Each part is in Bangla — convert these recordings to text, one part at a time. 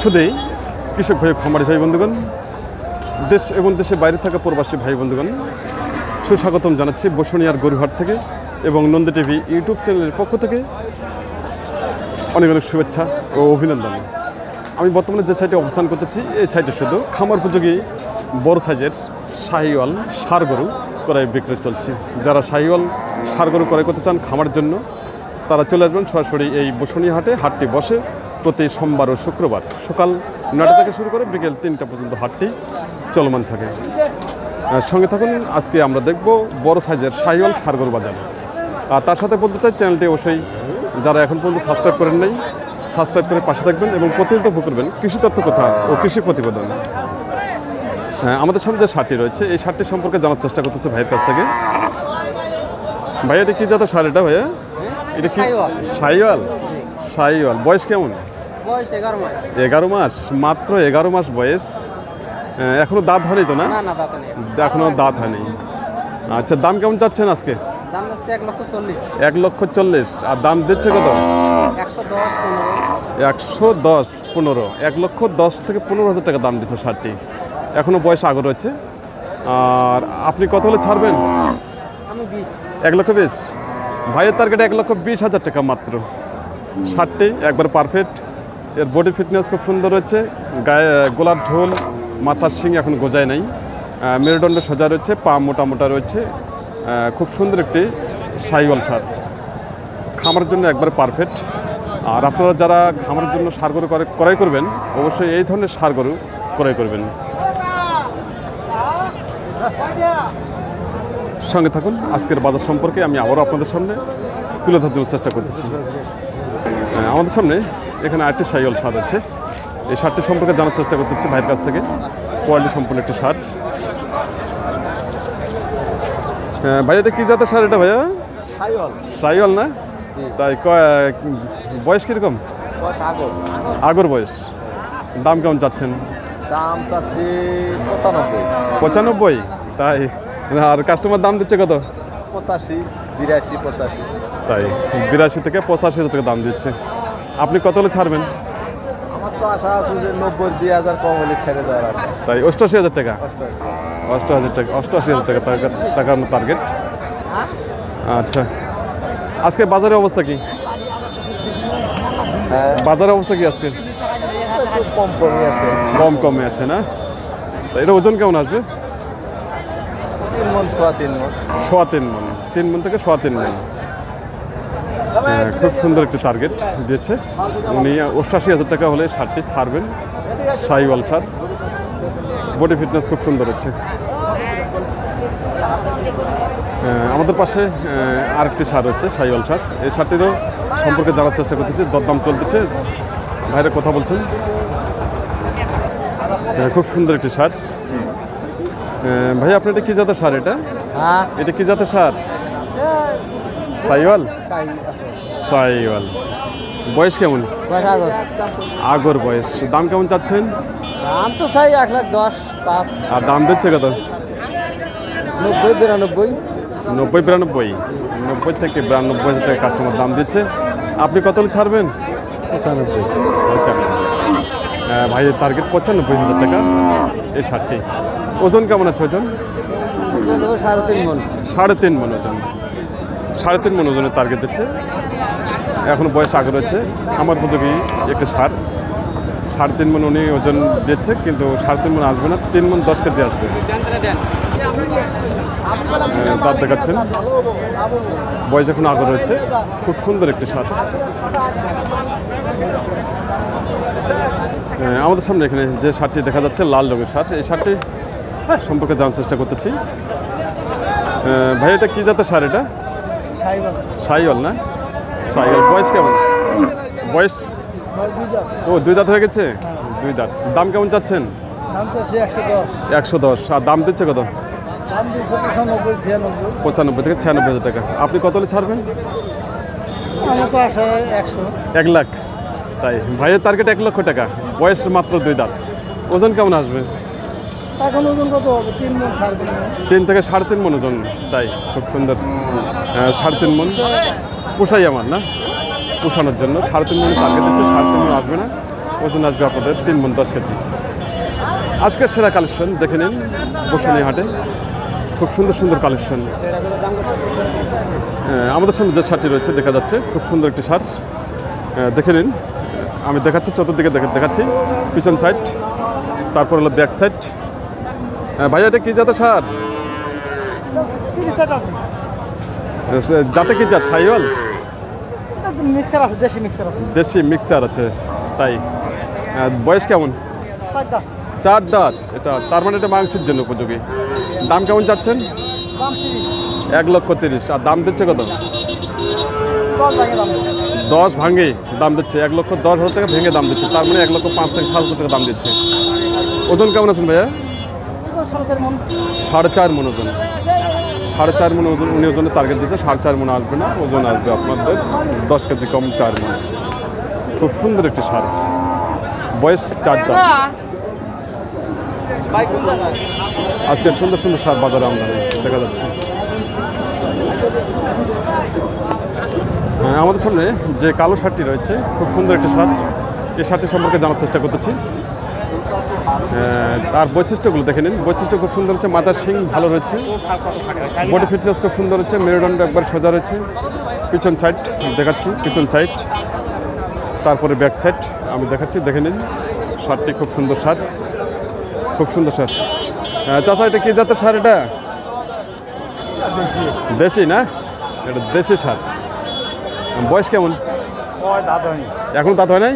শুধুই কৃষক ভাই, খামারি ভাই, বন্ধুগণ, দেশ এবং দেশের বাইরে থাকা প্রবাসী ভাই, বন্ধুগণ, সুস্বাগতম জানাচ্ছি বসুনিয়ার গরুহাট থেকে এবং নন্দী টিভি ইউটিউব চ্যানেলের পক্ষ থেকে। অনেক অনেক শুভেচ্ছা ও অভিনন্দন। আমি বর্তমানে যে সাইটে অবস্থান করতেছি, এই সাইটে শুধু খামার উপযোগী বড় সাইজের শাহিওয়াল সার গরু ক্রয় বিক্রয় চলছে। যারা শাহিওয়াল সার গরু ক্রয় করতে চান খামার জন্য, তারা চলে আসবেন সরাসরি এই বসুনিয়া হাটে হাটটি বসে প্রতি সোমবার ও শুক্রবার সকাল নটা থেকে শুরু করে বিকেল তিনটা পর্যন্ত হাটটি চলমান থাকে। সঙ্গে থাকুন আজকে আমরা দেখব বড় সাইজের সাইওয়াল সারগর বাজার। আর তার সাথে বলতে চাই চ্যানেলটি অবশ্যই যারা এখন পর্যন্ত সাবস্ক্রাইব করেন নাই সাবস্ক্রাইব করে পাশে থাকবেন এবং প্রতিনিয়ত ভোগ করবেন কৃষি তত্ত্ব কথা ও কৃষি প্রতিবেদন। হ্যাঁ আমাদের সামনে যে শার্টটি রয়েছে এই শার্টটি সম্পর্কে জানার চেষ্টা করতেছে ভাইয়ের কাছ থেকে। ভাইয়া এটা কি জাতের শার্ট এটা ভাইয়া? এটা কি? সাইওয়াল। সাইওয়াল বয়স কেমন? এগারো মাস। মাত্র এগারো মাস বয়স। এখনও দাঁত হয়নি তো না? এখনও দাঁত হয়নি। আচ্ছা দাম কেমন চাচ্ছেন আজকে? এক লক্ষ চল্লিশ। আর দাম দিচ্ছে কত? একশো দশ পনেরো। এক লক্ষ দশ থেকে পনেরো হাজার টাকা দাম দিচ্ছে শার্টটি এখনও বয়স আগে রয়েছে। আর আপনি কত হলে ছাড়বেন? এক লক্ষ বিশ? ভাইয়ের টার্গেট এক লক্ষ বিশ হাজার টাকা মাত্র। শার্টটি একবার পারফেক্ট এর বডি ফিটনেস খুব সুন্দর রয়েছে গায়ে গোলাপ ঢোল, মাথার শিং এখন গোজায় নাই। মেরুদণ্ড সোজা রয়েছে, পা মোটা মোটা রয়েছে। খুব সুন্দর একটি সাইওয়াল সার। খামারের জন্য একবার পারফেক্ট আর আপনারা যারা খামারের জন্য সার গরু করে ক্রয় করবেন, অবশ্যই এই ধরনের সার গরু ক্রয় করবেন। সঙ্গে থাকুন, আজকের বাজার সম্পর্কে আমি আবারও আপনাদের সামনে তুলে ধরার জন্য চেষ্টা করতেছি। আমাদের সামনে এখানে আরেকটি সাইকেল সার আছে। এই সারটি সম্পর্কে জানার চেষ্টা করতেছি ভাইয়ের কাছ থেকে। কোয়ালিটি সম্পূর্ণ একটি সার। হ্যাঁ, ভাই এটা কী জাতের সার এটা ভাইয়া? সাইওয়াল। না? তাই বয়স কীরকম? আগর। আগর বয়স। দাম কেমন চাচ্ছেন? দাম চাচ্ছি পঁচানব্বই। পঁচানব্বই? তাই। আর কাস্টমার দাম দিচ্ছে কত? পঁচাশি বিরাশি পঁচাশি। তাই। বিরাশি থেকে পঁচাশি হাজার টাকা দাম দিচ্ছে। আপনি কত হলে ছাড়বেন? আমার তো আশা আছে যে নব্বই দুই হাজার কম হলে ছেড়ে দেওয়ার তাই অষ্টআশি হাজার টাকা? অষ্ট হাজার টাকা অষ্টআশি হাজার টাকা টাকা- টাকার টার্গেট আচ্ছা। আজকে বাজারের অবস্থা কি? হ্যাঁ। বাজারের অবস্থা কি আজকে? কম কমই আছে। কম কমে আছে না? এটা ওজন কেমন আসবে? তিন মন সোয়া তিন মন। সোয়া তিন মন। তিন মন থেকে সোয়া তিন মন। হ্যাঁ, খুব সুন্দর একটি টার্গেট দিয়েছে। উনি অষ্টাশি হাজার টাকা হলে শার্টটি ছাড়বেন সাইওয়াল সার বডি ফিটনেস খুব সুন্দর হচ্ছে। আমাদের পাশে আরেকটি সার হচ্ছে সাইওয়াল সার এই সারটিরও সম্পর্কে জানার চেষ্টা করতেছি দরদাম চলতেছে। বাইরে কথা বলছেন। খুব সুন্দর একটি সার ভাই আপনার এটা কী জাতের সার এটা? হ্যাঁ। এটা কি জাতের সার সাইওয়াল? সাইওয়াল। বয়স কেমন? আগর। বয়স। দাম কেমন চাচ্ছেন? দাম তো চাই এক লাখ দশ পাঁচ। আর দাম দিচ্ছে কত? নব্বই বিরানব্বই। নব্বই বিরানব্বই। নব্বই থেকে বিরানব্বই হাজার টাকা কাস্টমার দাম দিচ্ছে। আপনি কত ছাড়বেন? পঁচানব্বই। ভাইয়ের টার্গেট পঁচানব্বই হাজার টাকা। এই শার্টটি। ওজন কেমন আছে ওজন? সাড়ে তিন মন। সাড়ে তিন মন ওজন। সাড়ে তিন মন ওজনের টার্গেট দিচ্ছে। এখন বয়স আগে রয়েছে আমার উপযোগী একটি সার। সাড়ে তিন মন উনি ওজন দিচ্ছে, কিন্তু সাড়ে তিন মন আসবে না, তিন মন দশ কেজি আসবে। দাঁত দেখাচ্ছেন। বয়স এখন আগে রয়েছে খুব সুন্দর একটি সার। আমাদের সামনে এখানে যে শার্টটি দেখা যাচ্ছে, লাল রঙের শার্ট এই শার্টটি সম্পর্কে জানার চেষ্টা করতেছি। ভাই, এটা কী জাতের সার এটা? সাইওয়াল না? সাইওয়াল। বয়স কেমন? বয়স? ও দুই দাঁত হয়ে গেছে? দুই দাঁত। দাম কেমন চাচ্ছেন? একশো দশ। আর দাম দিচ্ছে কত? পঁচানব্বই থেকে ছিয়ানব্বই হাজার টাকা। আপনি কত হলে ছাড়বেন? এক লাখ। তাই। ভাইয়ের টার্গেট এক লক্ষ টাকা। বয়স মাত্র দুই দাঁত। ওজন কেমন আসবে? এখন ওজন কত হবে? তিন মন সাড়ে তিন থেকে সাড়ে তিন মন ওজন তাই খুব সুন্দর। আহ, সাড়ে তিন মন। পোষাই আমার না? পোষানোর জন্য। সাড়ে তিন মন টার্গেট দিচ্ছে সাড়ে তিন মন আসবে না। ওজন আসবে আপনাদের তিন মন দশ কেজি। আজকের সেরা কালেকশন দেখে নিন বসুনি হাটে। খুব সুন্দর সুন্দর কালেকশন। আমাদের সামনে যে শার্টটি রয়েছে দেখা যাচ্ছে খুব সুন্দর একটি শার্ট। দেখে নিন। আমি দেখাচ্ছি চতুর্দিকে দেখে দেখাচ্ছি। পিছন সাইড তারপর হলো ব্যাক সাইড ভাইয়া এটা কি জাতের সার? যাতে কি জাত? সাইওয়াল? মিক্সার আছে দেশি মিক্সার আছে। দেশি মিক্সচার আছে তাই। বয়স কেমন? চার দাঁত। এটা তার মানে এটা মাংসের জন্য উপযোগী। দাম কেমন চাচ্ছেন? এক লক্ষ তিরিশ আর দাম দিচ্ছে কত? দশ ভাঙে দাম দশ ভাঙে দাম দিচ্ছে এক লক্ষ দশ হাজার টাকা ভেঙে দাম দিচ্ছে তার মানে এক লক্ষ পাঁচ থেকে সাত হাজার টাকা দাম দিচ্ছে। ওজন কেমন আছেন ভাইয়া? সাড়ে চার মন সাড়ে চার ওজন। সাড়ে চার মন ওজন উনি ওজনের টার্গেট দিচ্ছে সাড়ে চার মন আসবে না ওজন আসবে আপনাদের দশ কেজি কম চার মন। খুব সুন্দর একটি সার। বয়স চার দাঁত। আজকে সুন্দর সুন্দর সার বাজারে আমদানি দেখা যাচ্ছে। হ্যাঁ, আমাদের সামনে যে কালো শার্টটি রয়েছে খুব সুন্দর একটি সার। এই শার্টটি সম্পর্কে জানার চেষ্টা করতেছি। তার বৈশিষ্ট্যগুলো দেখে নিন। বৈশিষ্ট্য খুব সুন্দর হচ্ছে মাথার শিং ভালো রয়েছে। বডি ফিটনেস খুব সুন্দর হচ্ছে মেরুদণ্ড একবার সোজা রয়েছে। পিছন সাইড দেখাচ্ছি পিছন সাইড তারপরে ব্যাক সাইড আমি দেখাচ্ছি দেখে নিন। শার্টটি খুব সুন্দর শার্ট। খুব সুন্দর শার্ট। চাচা এটা কি জাতের সার এটা? দেশি না? এটা দেশি সার বয়স কেমন? এখন দাঁত হয় নাই?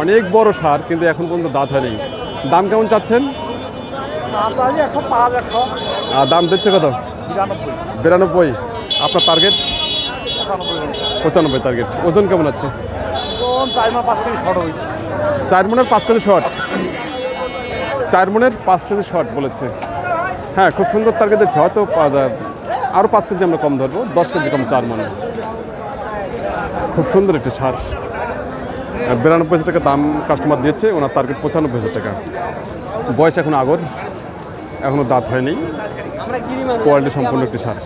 অনেক বড় সার কিন্তু এখন পর্যন্ত দাঁত হয়নি। দাম কেমন চাচ্ছেন? দাম দিচ্ছে কত? বিরানব্বই। আপনার টার্গেট পঁচানব্বই টার্গেট ওজন কেমন আছে? চার মনের পাঁচ কেজি শর্ট চার মনের পাঁচ কেজি শর্ট বলেছে। হ্যাঁ খুব সুন্দর টার্গেট দিচ্ছে। হয়তো আরও পাঁচ কেজি আমরা কম ধরবো। দশ কেজি কম চার মনে খুব সুন্দর একটি সার। বিরানব্বই হাজার টাকা দাম কাস্টমার দিয়েছে ওনার টার্গেট পঁচানব্বই হাজার টাকা। বয়স এখন আগর এখনও দাঁত হয়নি। কোয়ালিটি সম্পূর্ণ একটি সার।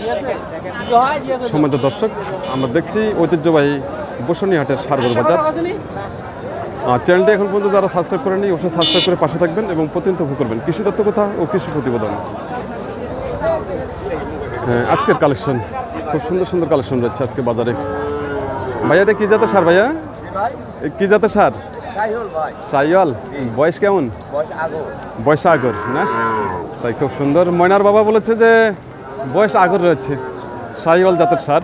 সম্মানিত দর্শক আমরা দেখছি ঐতিহ্যবাহী বসুনিহাটের সারগর বাজার। আর চ্যানেলটি এখন পর্যন্ত যারা সাবস্ক্রাইব করেনি অবশ্যই সাবস্ক্রাইব করে পাশে থাকবেন এবং প্রতিনিয়ত ভোগ করবেন। কৃষি তত্ত্ব কথা ও কৃষি প্রতিবেদন। হ্যাঁ, আজকের কালেকশন খুব সুন্দর সুন্দর কালেকশন রয়েছে আজকে বাজারে। ভাইয়া এটা কি জাতের সার ভাইয়া? কি জাতের সার? ভাই। সাইয়াল বয়স কেমন? বয়স আগো বয়স আগর না? তাই খুব সুন্দর। ময়নার বাবা বলেছে যে বয়স আগর রয়েছে। সাইওয়াল জাতের সার।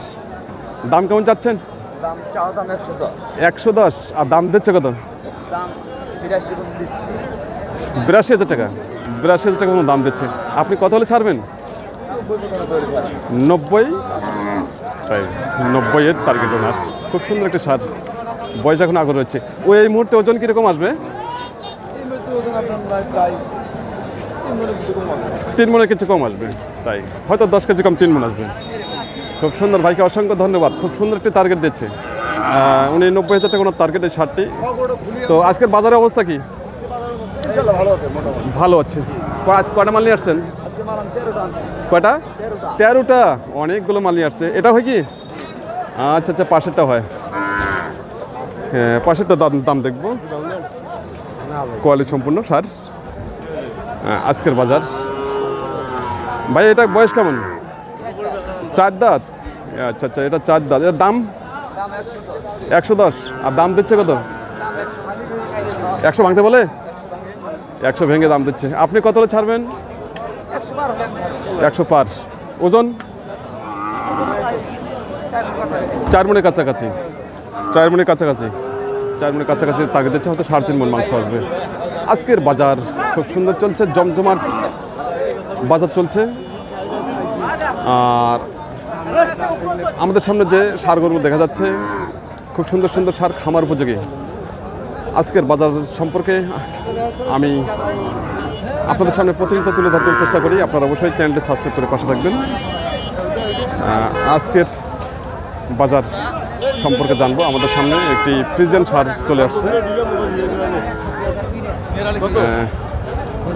দাম কেমন চাচ্ছেন? একশো দশ। আর দাম দিচ্ছে কত? বিরাশি হাজার টাকা। বিরাশি হাজার টাকা মতো দাম দিচ্ছে। আপনি কত হলে ছাড়বেন? নব্বই তাই নব্বই? এর টার্গেট ওনার খুব সুন্দর একটা সার। বয়স এখন আগর রয়েছে ও এই মুহূর্তে ওজন কীরকম আসবে? তিন মনে কিছু কম আসবে তাই। হয়তো দশ কেজি কম তিন মন আসবে। খুব সুন্দর ভাইকে অসংখ্য ধন্যবাদ। খুব সুন্দর একটি টার্গেট দিচ্ছে। উনি নব্বই হাজার টাকা ওনার টার্গেট এই শার্টটি। তো আজকের বাজারের অবস্থা কি? ভালো আছে মোটামুটি। ভালো আছে। ক- আজ কয়টা মাল নিয়ে আসছেন? কটা তেরোটা? অনেকগুলো মাল নিয়ে আসছে। এটা হয় কি? আচ্ছা আচ্ছা পাশেরটা হ্যাঁ। পাশেরটা দাম দাম দেখব। কোয়ালিটি সম্পূর্ণ সার। হ্যাঁ, আজকের বাজার। ভাই এটা বয়স কেমন? চার দাঁত। আচ্ছা আচ্ছা এটা চার দাঁত। এটার দাম? একশো দশ। আর দাম দিচ্ছে কত? একশো ভাঙতে বলে? একশো ভেঙে দাম দিচ্ছে। আপনি কত ছাড়বেন? একশো পার। ওজন? চার মনের কাছাকাছি। চার মনের কাছাকাছি, চার মনের কাছাকাছি তাকে দিচ্ছে, হয়তো সাড়ে তিন মন মাংস আসবে। আজকের বাজার খুব সুন্দর চলছে, জমজমাট বাজার চলছে। আর আমাদের সামনে যে সারগরগুলো দেখা যাচ্ছে, খুব সুন্দর সুন্দর সার খামার উপযোগী। আজকের বাজার সম্পর্কে আমি আপনাদের সামনে প্রতিনিয়ত তুলে ধরার চেষ্টা করি। আপনারা অবশ্যই চ্যানেলটি সাবস্ক্রাইব করে পাশে থাকবেন। আজকের বাজার সম্পর্কে জানব। আমাদের সামনে একটি ফ্রিজেন সার চলে আসছে।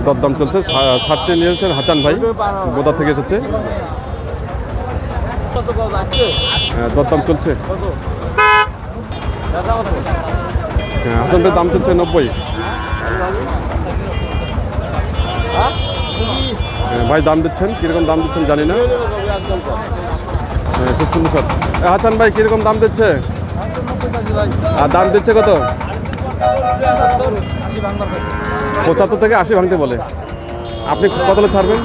দরদাম চলছে। সারটি নিয়ে এসেছেন হাচান ভাই বোদা থেকে এসেছে। দরদাম চলছে। হাসান ভাই, দাম চলছে নব্বই। ভাই, দাম দিচ্ছেন? কীরকম দাম দিচ্ছেন জানি না। খুব সুন্দর স্যার হাসান ভাই, কীরকম দাম দিচ্ছে? আর দাম দিচ্ছে কত? পঁচাত্তর থেকে আশি ভাঙতে বলে। আপনি কত ছাড়বেন?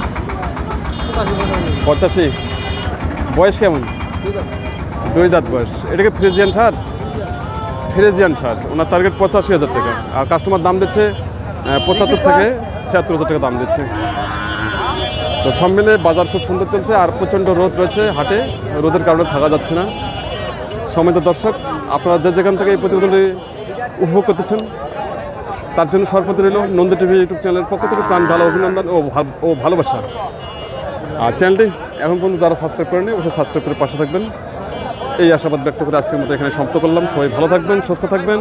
পঁচাশি। বয়স কেমন? দুই দাঁত বয়স। এটাকে ফ্রিজিয়ান সার? Friesian sir. ওনার টার্গেট পঁচাশি হাজার টাকা। আর কাস্টমার দাম দিচ্ছে পঁচাত্তর থেকে ছিয়াত্তর হাজার টাকা দাম দিচ্ছে। তো সব মিলে বাজার খুব সুন্দর চলছে আর প্রচণ্ড রোদ রয়েছে হাটে। রোদের কারণে থাকা যাচ্ছে না। সমিত দর্শক, আপনারা যে যেখান থেকে এই প্রতিবেদনটি উপভোগ করতেছেন, তার জন্য সর্বপ্রতি রইল নন্দী টিভি ইউটিউব চ্যানেলের পক্ষ থেকে প্রাণ, ভালো অভিনন্দন ও ও ভালোবাসা। আর চ্যানেলটি এখন পর্যন্ত যারা সাবস্ক্রাইব করেনি অবশ্যই সাবস্ক্রাইব করে পাশে থাকবেন। এই আশাবাদ ব্যক্ত করে আজকের মতো এখানে সমাপ্ত করলাম। সবাই ভালো থাকবেন, সুস্থ থাকবেন।